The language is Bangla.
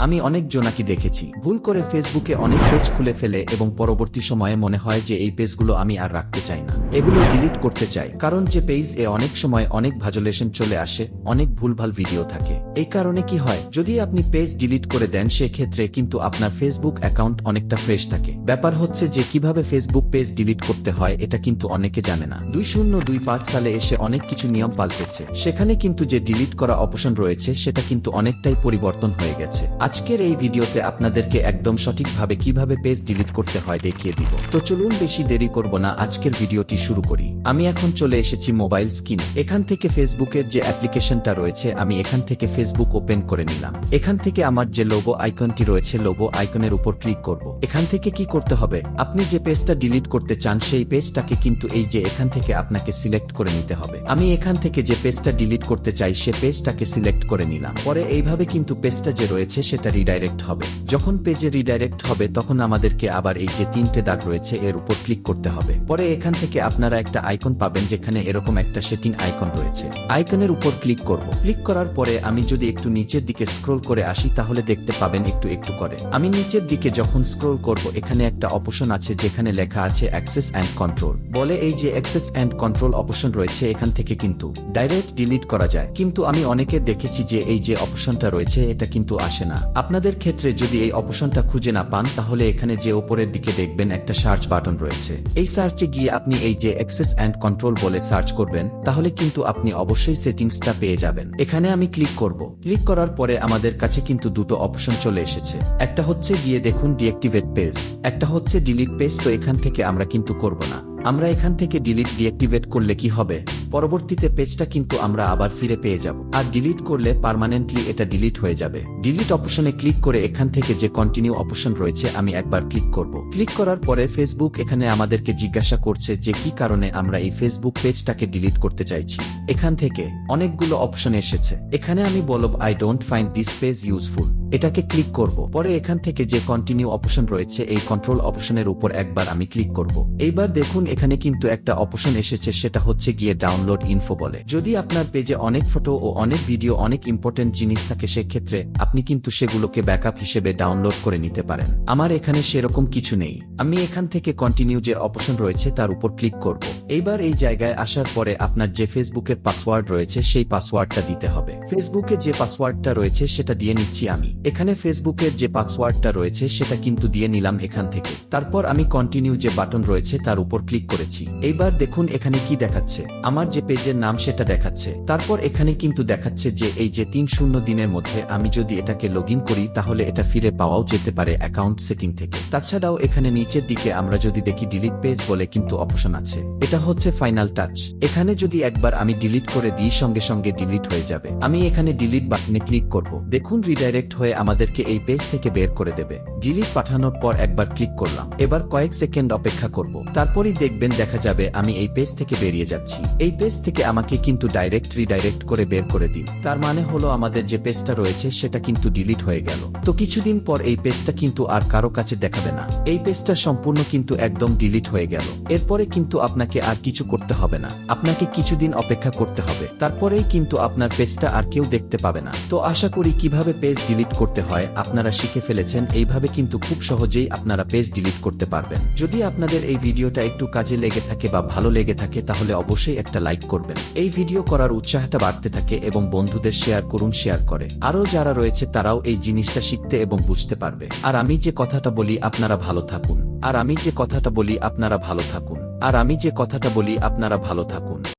আমি অনেক জোনাকি দেখেছি। ভুল করে ফেসবুকে অনেক পেজ খুলে ফেলে এবং পরবর্তী সময়ে মনে হয় যে এই পেজগুলো আমি আর রাখতে চাই না। এগুলো ডিলিট করতে চাই। কারণ যে পেজ এ অনেক সময় অনেক ভাজুলেশন চলে আসে, অনেক ভুলভাল ভিডিও থাকে। এই কারণে কি হয়, যদি আপনি পেজ ডিলিট করে দেন সেক্ষেত্রে কিন্তু আপনার ফেসবুক অ্যাকাউন্ট অনেকটা ফ্রেশ থাকে। ব্যাপার হচ্ছে যে কীভাবে ফেসবুক পেজ ডিলিট করতে হয়, এটা কিন্তু অনেকে জানে না। দুই শূন্য দুই পাঁচ সালে এসে অনেক কিছু নিয়ম পাল্টেছে। সেখানে কিন্তু যে ডিলিট করা অপশন রয়েছে, সেটা কিন্তু অনেকটাই পরিবর্তন হয়ে গেছে। আজকের এই ভিডিওতে আপনাদেরকে একদম সঠিকভাবে কীভাবে পেজ ডিলিট করতে হয় দেখিয়ে দিব। তো চলুন বেশি দেরি করব না, আজকের ভিডিওটি শুরু করি। আমি এখন চলে এসেছি মোবাইল স্ক্রিন। এখান থেকে ফেসবুকের যে অ্যাপ্লিকেশনটা রয়েছে, আমি এখান থেকে ফেসবুক ওপেন করে নিলাম। এখান থেকে আমার যে লোগো আইকনটি রয়েছে, লোগো আইকনের উপর ক্লিক করব। এখান থেকে কি করতে হবে? আপনি যে পেজটা ডিলিট করতে চান, সেই পেজটাকে কিন্তু এই যে এখান থেকে আপনাকে সিলেক্ট করে নিতে হবে। আমি এখান থেকে যে পেজটা ডিলিট করতে চাই, সে পেজটাকে সিলেক্ট করে নিলাম। পরে এইভাবে কিন্তু পেজটা যে রয়েছে সেটা রিডাইরেক্ট হবে। যখন পেজে রিডাইরেক্ট হবে, তখন আমাদেরকে আবার এই যে তিনটে দাগ রয়েছে, এর উপর ক্লিক করতে হবে। পরে এখান থেকে আপনারা একটা আইকন পাবেন, যেখানে এরকম একটা সেটিং আইকন রয়েছে। আইকনের উপর ক্লিক করব। ক্লিক করার পরে আমি যদি একটু নিচের দিকে স্ক্রোল করে আসি, তাহলে দেখতে পাবেন একটু একটু করে। আমি নিচের দিকে যখন স্ক্রোল করব, এখানে একটা অপশন আছে, যেখানে লেখা আছে অ্যাক্সেস অ্যান্ড কন্ট্রোল বলে এই যে অ্যাক্সেস অ্যান্ড কন্ট্রোল অপশন রয়েছে এখান থেকে কিন্তু ডাইরেক্ট ডিলিট করা যায়। কিন্তু আমি অনেকে দেখেছি যে এই যে অপশনটা রয়েছে, এটা কিন্তু আসে না। আপনাদের ক্ষেত্রে যদি এই অপশনটা খুঁজে না পান, তাহলে এখানে যে ওপরের দিকে দেখবেন একটা সার্চ বাটন রয়েছে। এই সার্চে গিয়ে আপনি এই যে অ্যাক্সেস অ্যান্ড কন্ট্রোল বলে সার্চ করবেন, তাহলে কিন্তু আপনি অবশ্যই সেটিংসটা পেয়ে যাবেন। এখানে আমি ক্লিক করব। ক্লিক করার পরে আমাদের কাছে কিন্তু দুটো অপশন চলে এসেছে। একটা হচ্ছে গিয়ে দেখুন ডিঅ্যাক্টিভেট পেজ। একটা হচ্ছে ডিলিট পেজ, তো এখান থেকে আমরা কিন্তু করব না। আমরা এখান থেকে ডিলিট ডিঅ্যাক্টিভেট করলে কি হবে? পরবর্তীতে পেজটা কিন্তু আমরা আবার ফিরে পেয়ে যাব। আর ডিলিট করলে পার্মানেন্টলি এটা ডিলিট হয়ে যাবে। ডিলিট অপশনে ক্লিক করে এখান থেকে যে কন্টিনিউ অপশন রয়েছে, আমি একবার ক্লিক করব। ক্লিক করার পরে ফেসবুক এখানে আমাদেরকে জিজ্ঞাসা করছে যে কি কারণে আমরা এই ফেসবুক পেজটাকে ডিলিট করতে চাইছি। এখান থেকে অনেকগুলো অপশন এসেছে। এখানে আমি বলব I don't find this page useful এটাকে ক্লিক করব। পরে এখান থেকে যে কন্টিনিউ অপশন রয়েছে, এই কন্ট্রোল অপশনের উপর একবার আমি ক্লিক করব। এইবার দেখুন এখানে কিন্তু একটা অপশন এসেছে, সেটা হচ্ছে গিয়ে ডাউনলোড ইনফো বলে। যদি আপনার পেজে অনেক ফটো ও অনেক ভিডিও অনেক ইম্পর্টেন্ট জিনিস থাকে, সেক্ষেত্রে আপনি কিন্তু সেগুলোকে ব্যাকআপ হিসেবে ডাউনলোড করে নিতে পারেন। আমার এখানে সেরকম কিছু নেই। আমি এখান থেকে কন্টিনিউ যে অপশন রয়েছে, তার উপর ক্লিক করব। এইবার এই জায়গায় আসার পরে আপনার যে ফেসবুকের পাসওয়ার্ড রয়েছে, সেই পাসওয়ার্ডটা দিতে হবে। ফেসবুকে যে পাসওয়ার্ডটা রয়েছে, সেটা দিয়ে নিচ্ছি আমি। এখানে ফেসবুকের যে পাসওয়ার্ডটা রয়েছে, সেটা কিন্তু দিয়ে নিলাম এখান থেকে। তারপর আমি কন্টিনিউ যে বাটন রয়েছে, তার উপর ক্লিক করেছি। এইবার দেখুন এখানে কি দেখাচ্ছে। আমার যে পেজের নাম, সেটা দেখাচ্ছে। তারপর এখানে কিন্তু দেখাচ্ছে যে, এই যে তিন শূন্য দিনের মধ্যে আমি যদি এটাকে লগ করি, তাহলে এটা ফিরে পাওয়াও যেতে পারে অ্যাকাউন্ট সেটিং থেকে। তাছাড়াও এখানে নিচের দিকে আমরা যদি দেখি ডিলিট পেজ বলে কিন্তু অপশন আছে। এটা হচ্ছে ফাইনাল টাচ এখানে যদি একবার আমি ডিলিট করে দিই, সঙ্গে সঙ্গে ডিলিট হয়ে যাবে। আমি এখানে ডিলিট বাটনে ক্লিক করব। দেখুন রিডাইরেক্ট হয়ে আমাদেরকে এই পেজ থেকে বের করে দেবে। ডিলিট পাঠানোর পর একবার ক্লিক করলাম। এবার কয়েক সেকেন্ড অপেক্ষা করব। তারপরই দেখবেন দেখা যাবে আমি এই পেজ থেকে বেরিয়ে যাচ্ছি। এই পেজ থেকে আমাকে কিন্তু ডাইরেক্ট রিডাইরেক্ট করে বের করে দিন। তার মানে হলো আমাদের যে পেজটা রয়েছে, সেটা কিন্তু ডিলিট হয়ে গেল। তো কিছুদিন পর এই পেজটা কিন্তু আর কারও কাছে দেখাবে না। এই পেজটা সম্পূর্ণ কিন্তু একদম ডিলিট হয়ে গেল। এরপরে কিন্তু আপনাকে আর কিছু করতে হবে না। আপনাকে কিছুদিন অপেক্ষা করতে হবে। তারপরেই কিন্তু আপনার পেজটা আর কেউ দেখতে পাবে না। তো আশা করি কীভাবে পেজ ডিলিট করতে হয়, আপনারা শিখে ফেলেছেন। এইভাবে কিন্তু খুব সহজেই আপনারা পেজ ডিলিট করতে পারবেন। যদি আপনাদের এই ভিডিওটা একটু কাজে লেগে থাকে বা ভালো লেগে থাকে, তাহলে অবশ্যই একটা লাইক করবেন। এই ভিডিও করার উৎসাহটা বাড়তে থাকে এবং বন্ধুদের শেয়ার করুন, শেয়ার করে। আরও যারা রয়েছে, তারাও এই জিনিসটা শিখতে এবং বুঝতে পারবে। আর আমি যে কথাটা বলি, আপনারা ভালো থাকুন। আর আমি যে কথাটা বলি, আপনারা ভালো থাকুন। আর আমি যে কথাটা বলি আপনারা ভালো থাকুন।